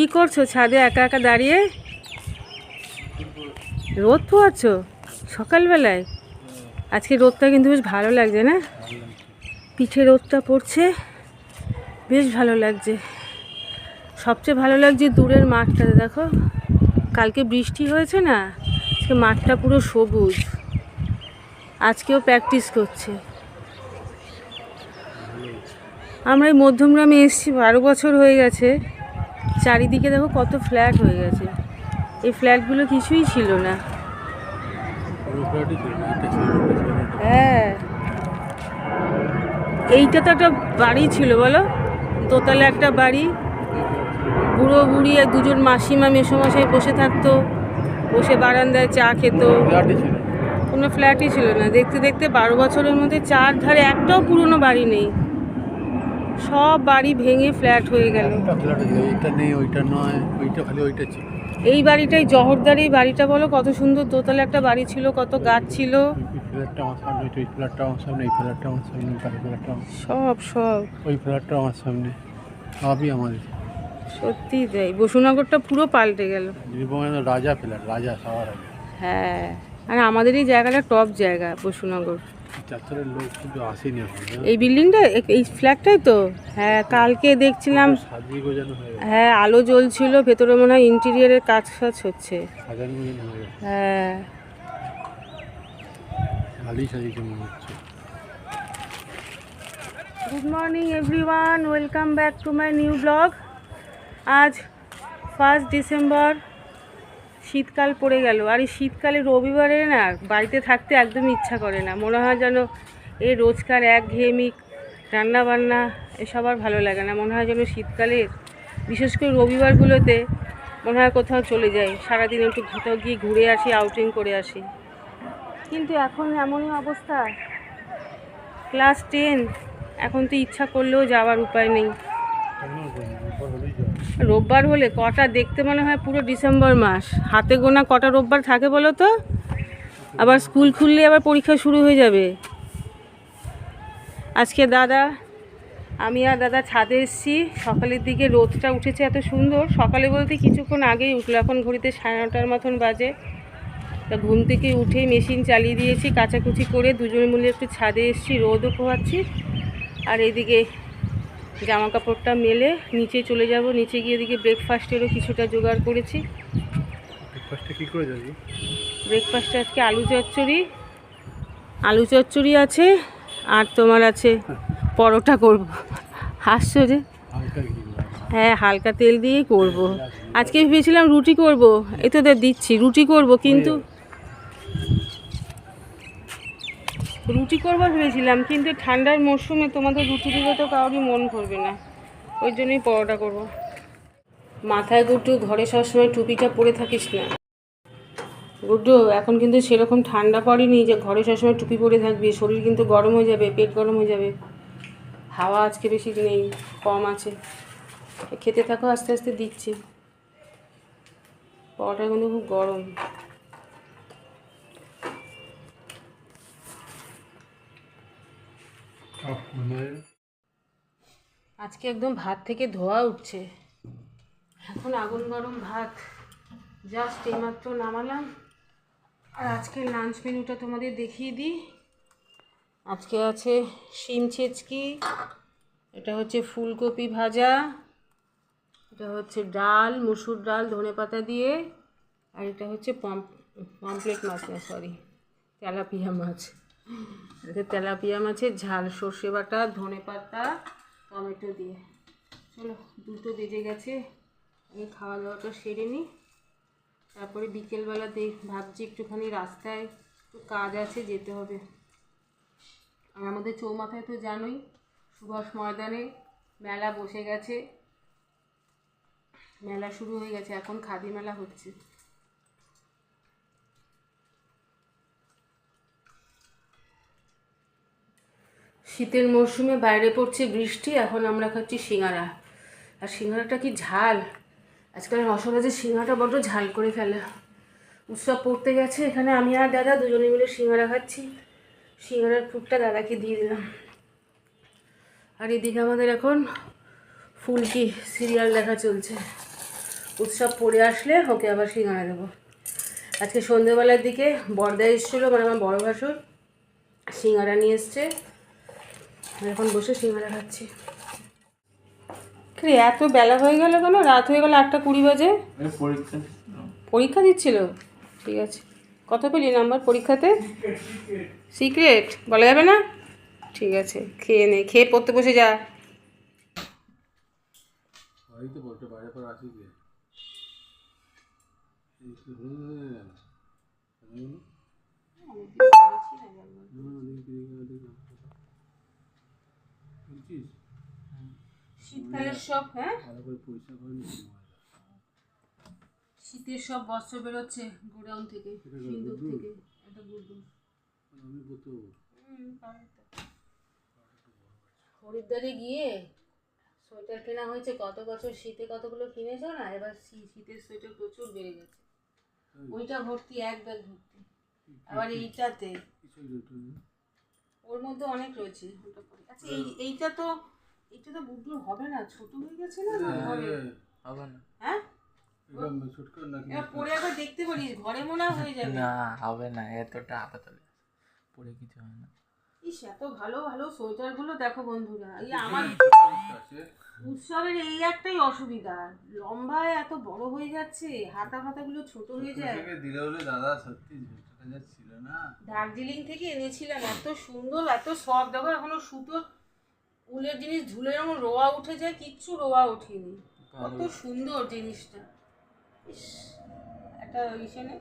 কি করছ ছাদে একা একা দাঁড়িয়ে? রোদ পোয়াচ্ছ? সকালবেলায়? আজকে রোদটা কিন্তু বেশ ভালো লাগছে না? পিঠে রোদটা পড়ছে, বেশ ভালো লাগছে। সবচেয়ে ভালো লাগছে দূরের মাঠটা, দেখো। কালকে বৃষ্টি হয়েছে না? আজকে মাঠটা পুরো সবুজ। আজকেও প্র্যাকটিস করছে। আমরা এই মধ্যমগ্রামে এসেছি, বারো বছর হয়ে গেছে। চারিদিকে দেখো কত ফ্ল্যাট হয়ে গেছে। এই ফ্ল্যাটগুলো কিছুই ছিল না। হ্যাঁ। এইটা তো একটা বাড়ি ছিল, বলো? দোতলা একটা বাড়ি। বুড়ো বুড়ি আর দুজন মাসিমা, মেসোমশাই বসে থাকতো। বসে বারান্দায় চা খেত। কোনো ফ্ল্যাটই ছিল না। দেখতে দেখতে বারো বছরের মধ্যে চার ধারে একটাও পুরনো বাড়ি নেই। সব বাড়ি ভেঙে ফ্ল্যাট হয়ে গেল। এইটা নেই ওইটা নয় ওইটা খালি ওইটা ছিল। এই বাড়িটাই জহরদার এই বাড়িটা বলো কত সুন্দর দোতলা একটা বাড়ি ছিল কত গাছ ছিল। এই আমার সামনে ওই ফ্ল্যাটটা আমার সামনে এই ফ্ল্যাটটা আমার সামনে তার ফ্ল্যাটটা সব সব। ওই ফ্ল্যাটটা আমার সামনে সবই আমাদের। সত্যি তাই বসুনগরটা পুরো পাল্টে গেল। রাজা ফ্ল্যাট রাজা সবার হ্যাঁ আর আমাদের এই জায়গাটা টপ জায়গা বসুনগর। লোক কিন্তু আসেনি এই বিল্ডিংটা? এই ফ্ল্যাটটাই তো? হ্যাঁ কালকে দেখছিলাম হয়ে আলো জ্বলছিল ভেতরে মনে হয় ইন্টেরিয়ারের কাজ ফাজ হচ্ছে। হয়ে good morning everyone welcome back to my new blog আজ ফার্স্ট ডিসেম্বর শীতকাল পড়ে গেল। আর এই শীতকালে রবিবারে না বাড়িতে থাকতে একদম ইচ্ছা করে না। মনে হয় যেন এই রোজকার এক ঘেয়েমি রান্না বান্না এসব আর ভালো লাগে না। মনে হয় যেন শীতকালে, বিশেষ করে রবিবারগুলোতে মনে হয় কোথাও চলে যাই। সারাদিন একটু কোথাও গিয়ে ঘুরে আসি আউটিং করে আসি। কিন্তু এখন এমনই অবস্থা। ক্লাস টেন এখন তো ইচ্ছা করলেও যাওয়ার উপায় নেই। রোববার হলে কটা দেখতে মনে হয় পুরো ডিসেম্বর মাস। হাতে গোনা কটা রোববার থাকে বলো তো? আবার স্কুল খুললে আবার পরীক্ষা শুরু হয়ে যাবে। আজকে দাদা, আমি আর দাদা ছাদে এসেছি। সকালের দিকে রোদটা উঠেছে এত সুন্দর। সকালে বলতে কিছুক্ষণ আগেই উঠল, এখন ঘড়িতে সাড়ে নটার মতন বাজে। তা ঘুম থেকে উঠেই মেশিন চালিয়ে দিয়েছি, কাচাকুচি করে দুজনে মিলে একটু ছাদে এসেছি, রোদও পোহাচ্ছি। আর এদিকে জামা কাপড়টা মেলে নিচে চলে যাব। নিচে গিয়ে এদিকে ব্রেকফাস্টেরও কিছুটা জোগাড় করেছি। ব্রেকফাস্টে কী করে যাবি ব্রেকফাস্টে আজকে আলু চচ্চড়ি। আলু চচ্চড়ি আছে আর তোমার আছে পরোটা করব। হাসছো যে? হ্যাঁ হালকা তেল দিয়েই করব। আজকে ভেবেছিলাম রুটি করব। এই তো দিচ্ছি রুটি করব কিন্তু রুটি করব ভেবেছিলাম, কিন্তু ঠান্ডার মরশুমে তোমাদের রুটি দিলে তো কারোরই মন করবে না। ওই জন্যই পরোটা করব। মাথায় গুড্ডু, ঘরে সবসময় টুপিটা পরে থাকিস না। গুড্ডু, এখন কিন্তু সেরকম ঠান্ডা পড়েনি যে ঘরে সবসময় টুপি পরে থাকবি। শরীর কিন্তু গরম হয়ে যাবে, পেট গরম হয়ে যাবে। হাওয়া আজকে বেশি নেই, কম আছে। খেতে থাকো, আস্তে আস্তে দিচ্ছি। পরোটা কিন্তু খুব গরম। আজকে একদম ভাত থেকে ধোয়া উঠছে। এখন আগুন গরম ভাত। জাস্ট এইমাত্র নামালাম। আর আজকের লাঞ্চ মেনুটা তোমাদের দেখিয়ে দিই। আজকে আছে শিম ছেচকি, এটা হচ্ছে ফুলকপি ভাজা, এটা হচ্ছে ডাল, মুসুর ডাল, ধনে পাতা দিয়ে, আর এটা হচ্ছে পম পমপ্লেট মাছ না সরি তেলাপিয়া মাছ। তেলাপিয়া মাছের ঝাল, সর্ষে বাটা, ধনে পাতা, টমেটো দিয়ে। চলো, দুটো বেজে গেছে। আমি খাওয়া দাওয়াটা সেরে নিই। তারপরে বিকেলবেলা দেখ ভাবছি একটুখানি রাস্তায় একটু কাজ আছে, যেতে হবে। আর আমাদের চৌমাথায় তো জানোই, সুভাষ ময়দানে মেলা বসে গেছে। মেলা শুরু হয়ে গেছে, এখন খাদি মেলা হচ্ছে। শীতের মরশুমে বাইরে পড়ছে বৃষ্টি, এখন আমরা খাচ্ছি সিঙ্গারা। আর সিঙ্গারাটা কি ঝাল? আজকাল রসরাজের সিঙ্গারাটা বড্ড ঝাল করে ফেলে। উৎসব পড়তে গেছে, এখানে আমি আর দাদা দুজনে মিলে সিঙ্গারা খাচ্ছি। সিঙ্গারার ফুটটা দাদাকে দিয়ে দিলাম। আর এদিকে আমাদের এখন ফুলকি সিরিয়াল দেখা চলছে। উৎসব পড়ে আসলে ওকে আবার সিঙ্গারা দেবো। আজকে সন্ধেবেলার দিকে বর্দা এসেছিল মানে আমার বড় ভাসুর। সিঙ্গারা নিয়ে এসছে। এখন বসে সিঙ্গারা খাচ্ছি কি এত বেলা হয়ে গেল কেন? রাত হয়ে গেল আটটা কুড়ি বাজে। পরীক্ষা। পরীক্ষা দিচ্ছিল? ঠিক আছে। কত পেলি নাম্বার পরীক্ষাতে? সিক্রেট। বলা যাবে না? ঠিক আছে খেয়ে নে খেয়ে পড়তে বসে যা। বাড়ি তো বলতে বাইরে পর আসি কে এই কি গেল? জানি না। না, দেখি, দেখি, দেখি। বুঝছিস? শীতকালের সব হ্যাঁ? ভালো করে পরিষ্কার করে নিচ্ছি শীতের সব বস্ত্র বেরোচ্ছে গোডাউন থেকে সিন্দুক থেকে এটা আমি হব। খরিদ্দারে গিয়ে সোয়েটার কেনা হয়েছে কত বছর শীতে কতগুলো কিনেছো না? এবার শীতের সোয়েটার প্রচুর বেড়ে গেছে। ওইটা ভর্তি এক ব্যাগ ভর্তি। আবার এইটাতে ওর মধ্যে অনেক রয়েছে। আচ্ছা এই এইটা তো এইটা তো বুদ্ধি হবে না ছোট হয়ে গেছে না? না ঘরে হবে না। হ্যাঁ? পরে একবার দেখতে পারিস ঘরে মনে হয়ে যাবে। না হবে না এতটা আপাতত পরে কিছু হয় না। ইস এত ভালো ভালো সোয়েটারগুলো দেখো বন্ধুরা। এই আমার উৎসবের এই একটাই অসুবিধা। লম্বায় এত বড় হয়ে যাচ্ছে হাতা ফাতাগুলো ছোট হয়ে যায়। দিলে হলে দাদা সত্যি দার্জিলিং থেকে এনেছিলাম এত সুন্দর এত সব দেখো এখনও সুতো উলের জিনিস ঝুলে যেমন রোয়া উঠে যায় কিচ্ছু রোয়া ওঠেনি। কত সুন্দর জিনিসটা। ইস একটা ইসে নে